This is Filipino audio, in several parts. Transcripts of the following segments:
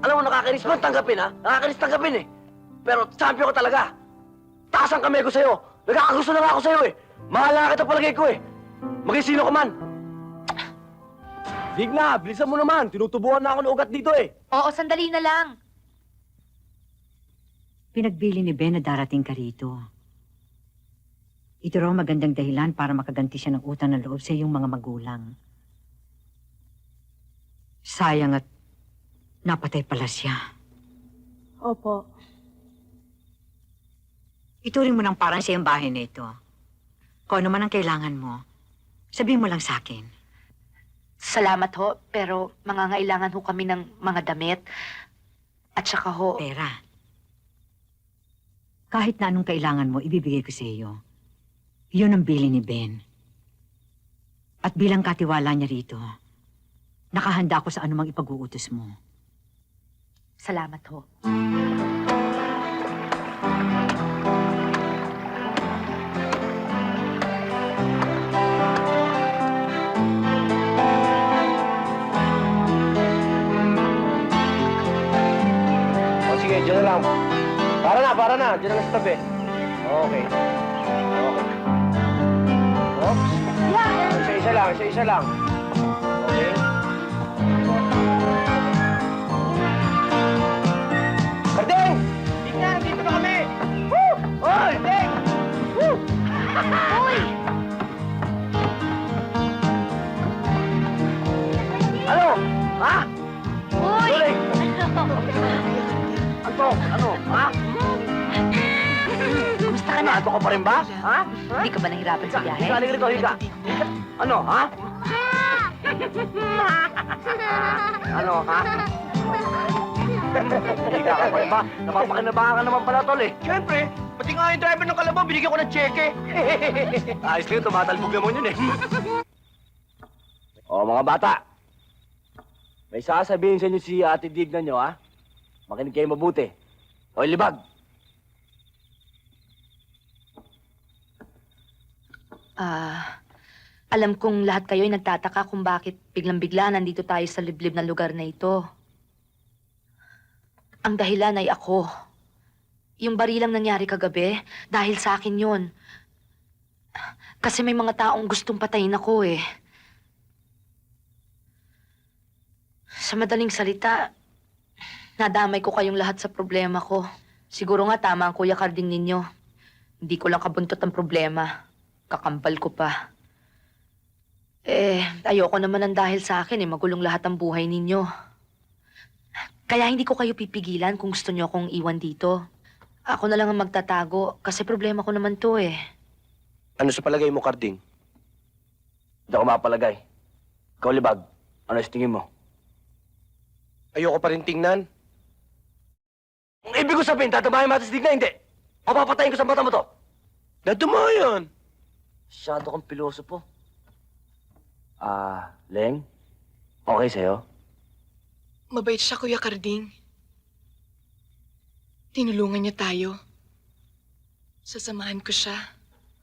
Alam mo, nakakainis mo tanggapin, ha? Nakakainis tanggapin, eh. Pero champion ko talaga. Taas ang kamay ko sa'yo. Nagkakagusto na nga ako sa'yo, eh. Mahal na kita palagay ko, eh. Maging sino ka man. Dig na, bilisan mo naman. Tinutubuan na ako ng ugat dito, eh. Oo, sandali na lang. Pinagbili ni Ben na darating ka rito. Ito raw magandang dahilan para makaganti siya ng utang na loob sa iyong mga magulang. Sayang at napatay pala siya. Opo. Ituring mo ng parang siya yung bahay na ito. Kung ano man ang kailangan mo, sabihin mo lang sa akin. Salamat ho, pero mangangailangan ho kami ng mga damit. At saka ho, Pera. Kahit na anong kailangan mo, ibibigay ko sa iyo. Iyon ang bili ni Ben. At bilang katiwala niya rito, nakahanda ako sa anumang ipag-uutos mo. Salamat ho. O sige, dyan na lang. Para na, para na. Dyan na lang sa tabi. Okay. Okay. Oops. Isa-isa lang, isa-isa lang. Ano? Ha? Uy! Tuloy! Ano? Ano? Ha? Kumusta ka na? Nato ka pa rin ba? Ha? Hindi ka ba nahirapan sa biyahe? Higa, higa higa. Ano, ha? ano, ha? Higa ka pa rin ba? Napapakinabahan ka naman pala, tol, eh. Siyempre. Pati nga yung driver ng kalabaw, binigyan ko ng cheque. Ayos kayo, tumatalbog naman yun, eh. o, mga bata. May sasabihin sa inyo si Ate Dignan nyo, ha? Makinig kayo mabuti. O, libag. Ah, alam kong lahat kayo ay nagtataka kung bakit biglang-bigla nandito tayo sa liblib na lugar na ito. Ang dahilan ay ako. Yung barilang nangyari kagabi, dahil sa akin yun. Kasi may mga taong gustong patayin ako eh. Sa madaling salita, nadamay ko kayong lahat sa problema ko. Siguro nga tama ang kuya Carding ninyo. Hindi ko lang kabuntot ang problema. Kakambal ko pa. Eh, ayoko naman ang dahil sa akin eh, magulong lahat ang buhay ninyo. Kaya hindi ko kayo pipigilan kung gusto nyo akong iwan dito. Ako na lang ang magtatago kasi problema ko naman to eh. Ano sa palagay mo, Karding? Hindi ako mapalagay. Ikaw, Libag. Ano sa tingin mo? Ayoko pa rin tingnan. Ang ibig ko sabihin, tatabahin mo atas na hindi. O papatayin ko sa mata mo to. Nadumayan. Masyado kang pilosopo. Ah, Leng? Okay sa'yo? Mabait siya, Kuya Karding. Tinulungan niya tayo. Sasamahan ko siya.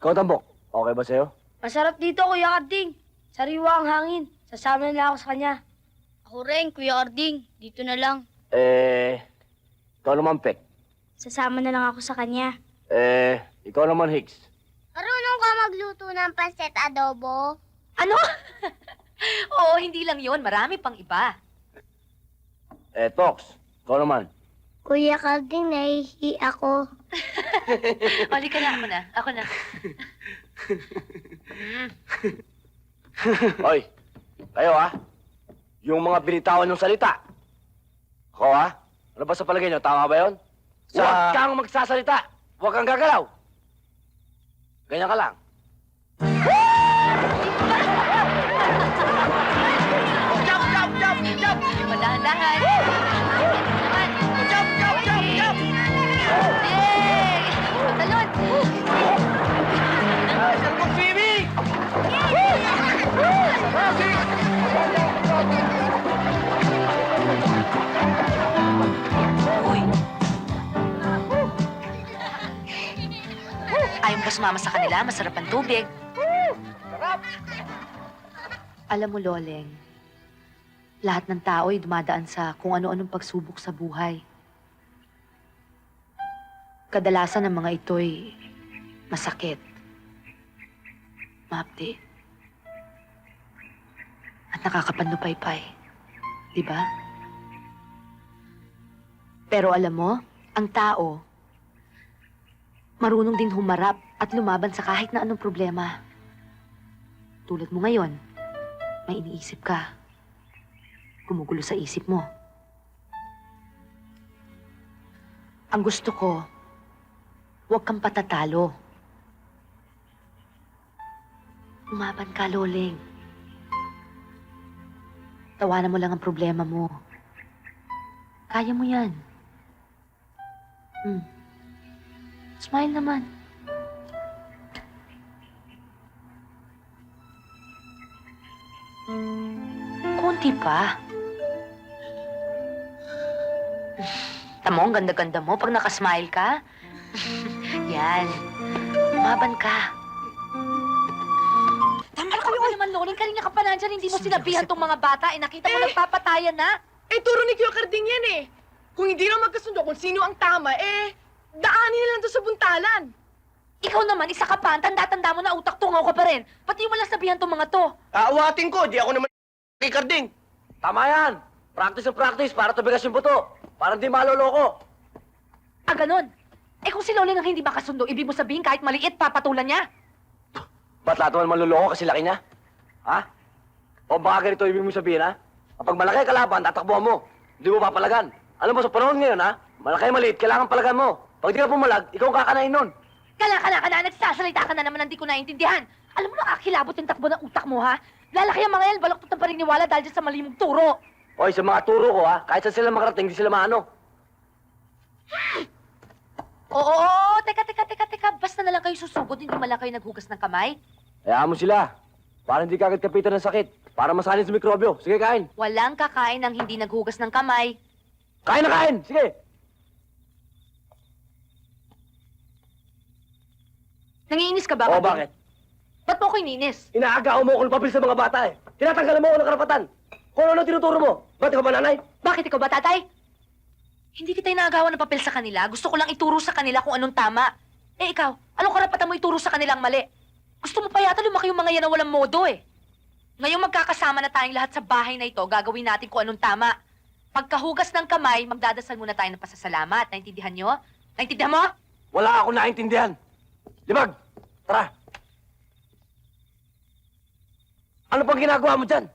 Ikaw, Tambok. Okay ba sa'yo? Masarap dito, Kuya Karding. Sariwa ang hangin. Sasama na ako sa kanya. Ako rin, Kuya Karding. Dito na lang. Eh, ikaw naman, Pek. Sasama na lang ako sa kanya. Eh, ikaw naman, Hicks. Marunong ka magluto ng pancet adobo? Ano? Oo, hindi lang yon Marami pang iba. Eh, Tox. Ikaw naman. Kuya Karding, nahihi ako. Oli ka na, ako na. Ako na. Mm. Hoy, kayo ha? Yung mga binitawan ng salita. Ako ha? Ano ba sa palagay nyo? Tama ba yun? Sa- Huwag kang magsasalita. Huwag kang gagalaw. Ganyan ka lang. Ayaw ba sumama sa kanila? Masarap ang tubig. Alam mo, Loleng, Lahat ng tao ay dumadaan sa kung ano-anong pagsubok sa buhay. Kadalasan ng mga ito'y masakit, mapti, at nakakapanlupaypay. Di ba? Pero alam mo, ang tao, marunong din humarap at lumaban sa kahit na anong problema. Tulad mo ngayon, may iniisip ka. Gumugulo sa isip mo. Ang gusto ko, huwag kang patatalo. Umaban ka, Loling. Tawanan mo lang ang problema mo. Kaya mo yan. Hmm. Smile naman. Konti pa. Tamo, ang ganda-ganda mo pag nakasmile ka. Yan. Umaban ka. Tama na kayo naman, Loling. Kanina ka pa nandyan, hindi mo sinabihan tong mga bata. Eh, nakita mo nagpapatayan na. Eh, turo ni Kuya Carding yan eh. Kung hindi na magkasundo kung sino ang tama, eh, daanin na lang to sa buntalan. Ikaw naman, isa ka pa. Ang Tanda-tanda mo na utak tungaw ka pa rin. Pati mo lang sabihan tong mga to. Aawatin ko, di ako naman kay Karding. Tama yan. Practice ng practice para tubigas yung buto. Para di maloloko. Ah, ganun. Eh kung si Loling ang hindi makasundo, ibig mo sabihin kahit maliit, papatulan niya. Ba't lahat naman maloloko kasi laki niya? Ha? O baka ganito ibig mo sabihin, ha? Kapag malaki ang kalaban, tatakbuhan mo. Hindi mo papalagan. Alam mo, sa panahon ngayon, ha? Malaki maliit, kailangan palagan mo. Pag di ka pumalag, ikaw ang kakanain nun. Kala, kala, kala, nagsasalita ka na naman, hindi ko naintindihan. Alam mo, nakakilabot yung takbo ng utak mo, ha? Lalaki ang mga yan, balok ang paniniwala dahil dyan sa mali mong turo. Oy, sa mga turo ko, ha? Kahit saan sila makarating, di sila maano. Oo, oo, oo, teka, teka, teka, teka. Basta na lang kayo susugod, hindi man lang kayo naghugas ng kamay. Hayaan mo sila. Para hindi kagad kapitan ng sakit. Para masalin sa mikrobyo. Sige, kain. Walang kakain ng hindi naghugas ng kamay. Kain na kain! Sige! Nangiinis ka ba? O, Kading? bakit? Ba't mo ako iniinis? Inaagaw mo ako ng papel sa mga bata, eh. Tinatanggalan mo ako ng karapatan. Kung ano tinuturo mo. Ba't ikaw ba nanay? Bakit ikaw ba, tatay? Hindi kita inaagawan ng papel sa kanila. Gusto ko lang ituro sa kanila kung anong tama. Eh ikaw, anong karapatan mo ituro sa kanilang mali? Gusto mo pa yata lumaki yung mga yan na walang modo eh. Ngayong magkakasama na tayong lahat sa bahay na ito, gagawin natin kung anong tama. Pagkahugas ng kamay, magdadasal muna tayo ng pasasalamat. Naintindihan nyo? Naintindihan mo? Wala akong naintindihan. Libag! Tara! Ano pang ginagawa mo dyan?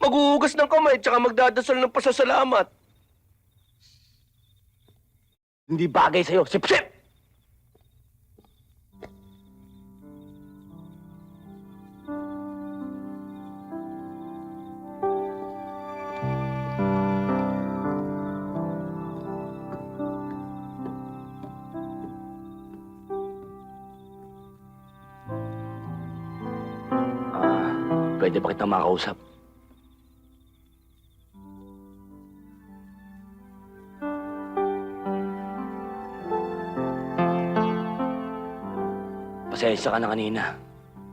Maghuhugas ng kamay, tsaka magdadasal ng pasasalamat. Hindi bagay sa'yo. Sip-sip! Pwede ba kitang makausap? Pasensya ka na kanina.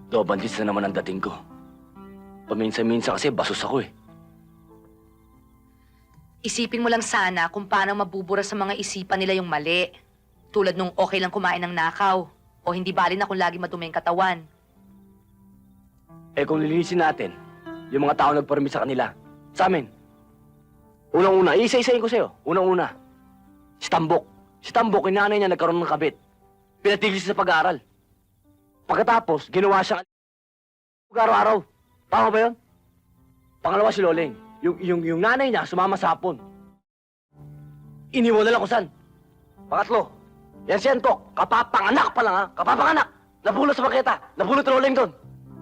Dobandis na naman ang dating ko. Paminsan-minsan kasi basos ako eh. Isipin mo lang sana kung paano mabubura sa mga isipan nila yung mali. Tulad nung okay lang kumain ng nakaw. O hindi bali na kung lagi madumi ang katawan. Eh kung lilinisin natin, yung mga tao nagparami sa kanila, sa amin. Unang-una, isa-isayin ko sa'yo. Unang-una, si Tambok. Si Tambok, yung nanay niya nagkaroon ng kabit. Pinatigil siya sa pag-aaral. Pagkatapos, ginawa siyang araw-araw. Tama ba yun? Pangalawa si Loleng. Yung, yung, yung nanay niya sumama sa hapon. Iniwan na lang kung saan. Pangatlo, yan si Antok. Kapapanganak pa lang ha. Kapapanganak. Nabulot sa paketa. Nabulot Loleng doon.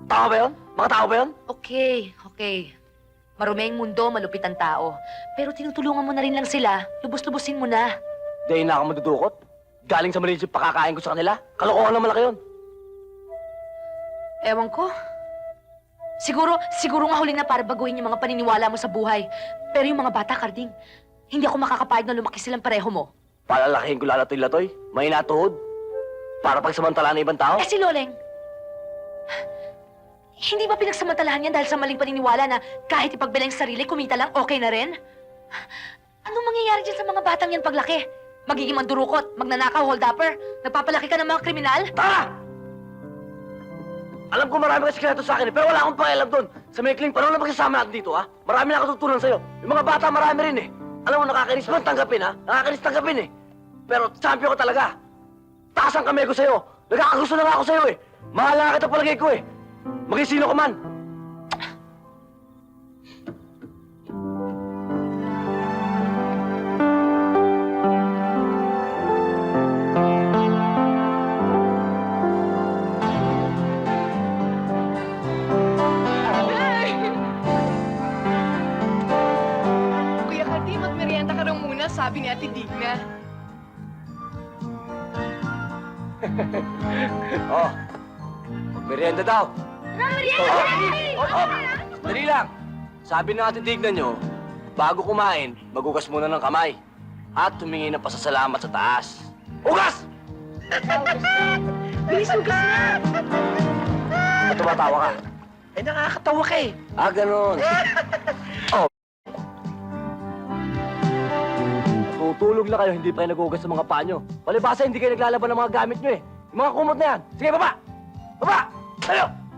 Tama ba yun? Mga tao ba yun? Okay, okay. Marumi ang mundo, malupit ang tao. Pero tinutulungan mo na rin lang sila. Lubos-lubosin mo na. Dahil na ako madudukot. Galing sa yung pakakain ko sa kanila. Kalokohan na malaki yun. Ewan ko. Siguro, siguro nga huling na para baguhin yung mga paniniwala mo sa buhay. Pero yung mga bata, Karding, hindi ako makakapayag na lumaki silang pareho mo. Palalakihin ko lalatoy-latoy. May natuhod. Para pagsamantala ng ibang tao. Eh si Loleng, Hindi ba pinagsamantalahan yan dahil sa maling paniniwala na kahit ipagbila yung sarili, kumita lang, okay na rin? Anong mangyayari dyan sa mga batang yan paglaki? Magiging mandurukot, magnanakaw, hold-upper, nagpapalaki ka ng mga kriminal? Tara! Alam ko marami kasi kinato sa akin eh, pero wala akong pakialam doon. Sa maikling panahon na magsasama natin dito, ha? Marami na ako tutunan sa'yo. Yung mga bata, marami rin eh. Alam mo, nakakainis man tanggapin, ha? Nakakainis tanggapin eh. Pero champion ko talaga. Taas ang kamay ko sa'yo. Nagkakagusto na nga ako sa'yo eh. Mahal na kita palagay ko eh. Maging sino ka man. Kuya Karding, magmerienda ka raw muna, sabi ni Ate Digna. Oh. Merienda daw. Oh, oh. Dali lang. Sabi na natin tignan nyo, bago kumain, magugas muna ng kamay. At humingi ng pasasalamat sa taas. Ugas! Bilis, hugas na! Ba't tumatawa ka? Eh, nakakatawa ka eh. Ah, ganun. oh. Tutulog na kayo, hindi pa kayo nagugas sa mga panyo. Palibasa, hindi kayo naglalaban ng mga gamit nyo eh. Yung mga kumot na yan. Sige, baba! Baba! Tayo!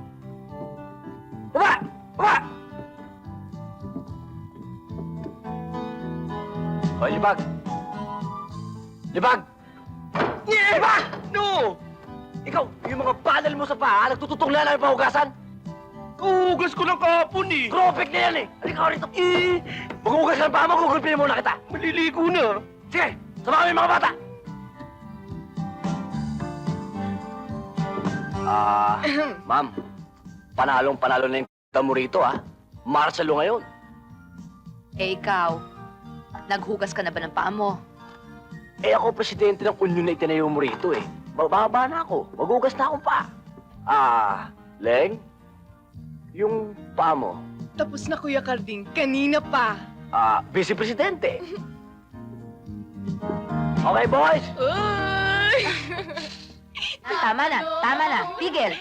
O, libag! Libag! Libag! No! Ikaw, yung mga panel mo sa paa, nagtututong na namin pahugasan? Uugas ko ng kahapon eh. Gropik na yan eh! Halika rito! Eh! Maghugas ka ng paa mo, gugulpin muna kita! Maliligo na. Sige! Sama kami mga bata! Ah, ma'am. Panalong panalo na yung mo rito, ah. Marcelo ngayon. Eh ikaw, naghugas ka na ba ng paa mo? Eh ako presidente ng union na itinayo mo rito, eh. Bababa na ako. Maghugas na akong pa. Ah, Leng? Yung paa mo, Tapos na, Kuya Karding. Kanina pa. ah, vice-presidente. Okay, boys! Uy! Ah, tama na, tama na, tigil.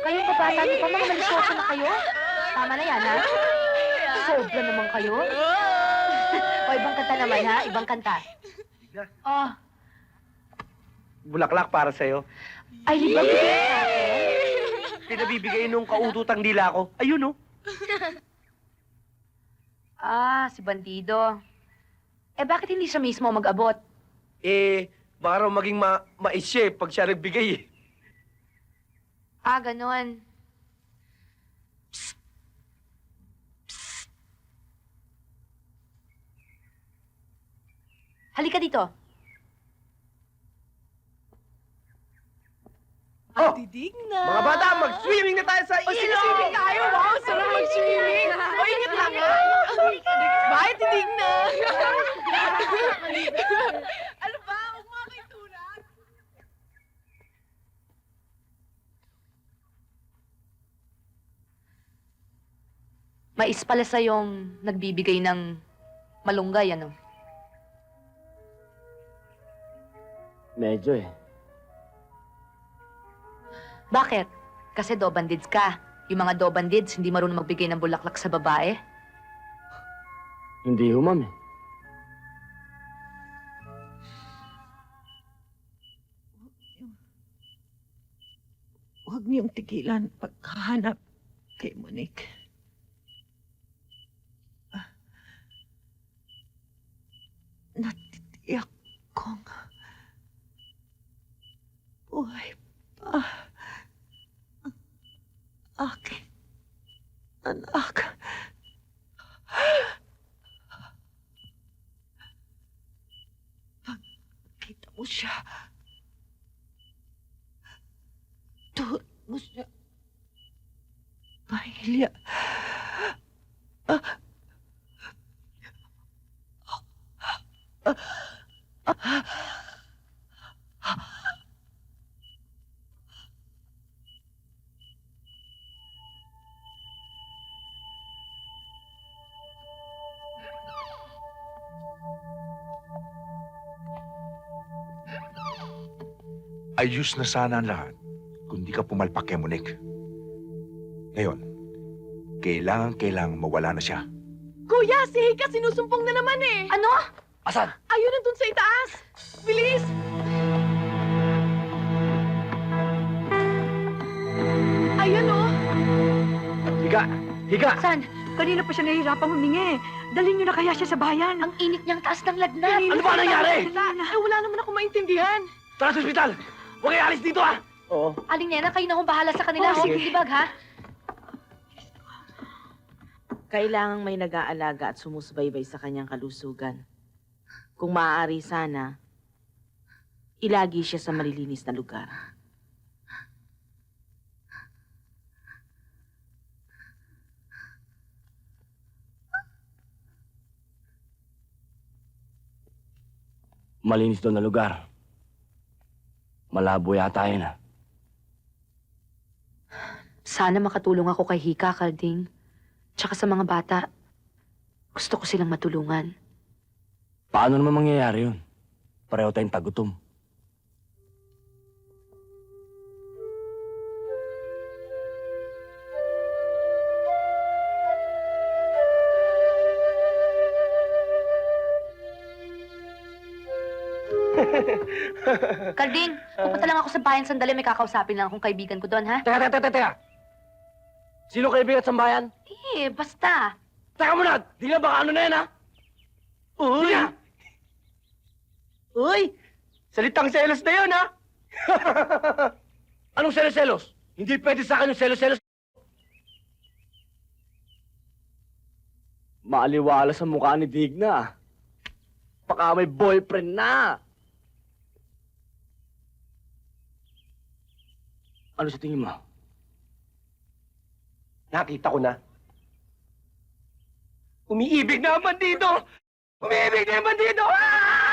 Kayo pa bata niyo pa, mga malisyoso na kayo. Tama na yan, ha? Sobra naman kayo. O, ibang kanta naman, ha? Ibang kanta. Oh, Bulaklak para sa'yo. ay, di ba bigyan sa akin? Pinabibigay nung kaututang dila ko. Ayun oh. Ah, si Bandido. Eh, bakit hindi siya mismo mag-abot? Eh, baka raw maging ma mais siya eh, pag siya nagbigay eh. Ah, ganun. Halika dito. Ate Digna! Mga bata, mag-swimming na tayo sa O, sige, swimming tayo. Wow, sarap mag-swimming. O, ingat lang, ha? Bye, Ate Digna! ano ba? Huwag mo aking tulad. Mais pala sa yung nagbibigay ng malunggay, ano? Medyo eh. Bakit? Kasi dobandids ka. Yung mga dobandids, hindi marunong magbigay ng bulaklak sa babae. Hindi ho, ma'am eh. Huwag niyong tigilan pagkahanap kay Monique. Ah. Natitiyak kong buhay Ayos na sana ang lahat kung di ka pumalpak kay Monique. Ngayon, kailangan kailangan mawala na siya. Kuya, si Hika sinusumpong na naman eh. Ano? Asan? Ayun nandun sa itaas. Bilis! Ayun oh. Higa! Higa! San? Kanina pa siya nahihirapang humingi. Dalhin niyo na kaya siya sa bayan. Ang init niyang taas ng lagnat. Ano ba nangyari? Eh, wala naman ako maintindihan. Tara sa ospital! Huwag kayo alis dito ah! Oo. Aling nena, kayo na akong bahala sa kanila. Oh, Sige, sige. libag, ha? Kailangang may nag-aalaga at sumusubaybay sa kanyang kalusugan. Kung maaari sana, ilagi siya sa malilinis na lugar. Malinis doon na lugar. Malabo yata yun ah. Sana makatulong ako kay Hika, Kalding. Tsaka sa mga bata. Gusto ko silang matulungan. Paano naman mangyayari yun? Pareho tayong tagutom. Kalding, pupunta lang ako sa bayan sandali. May kakausapin lang akong kaibigan ko doon, ha? Teka, teka, teka, teka! Sino kaibigan at sambayan? Eh, basta. Teka muna! Di na baka ano na yan ah? Uy! Uy! Salitang selos na yun, ha? Anong selos-selos? Hindi pwede sa akin yung selos-selos. Maaliwala sa mukha ni Digna. Baka may boyfriend na. Ano sa tingin mo? Nakita ko na. Umiibig na ang bandido! Umiibig na ang! Ah!